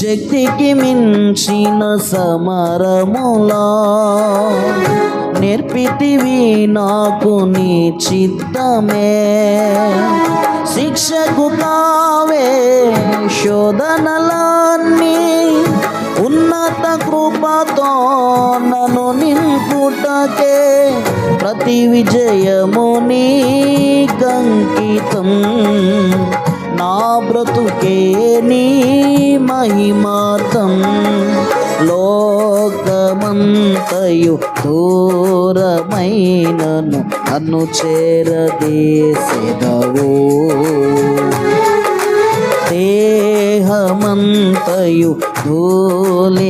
శక్తికి మించిన సమరములా నేర్పితివి నాకు నీ చిత్తమే. శిక్షకు కావే శోధనలన్నీ ఉన్నత కృపతో నన్ను నింపుటకే ప్రతి విజయము నీ కంకితం. నా బ్రతుకే నీ మహిమార్థం. లోకమంతయు దూరమైనను నన్ను చేరదేసెదవు. దేహమంతయు ధూళి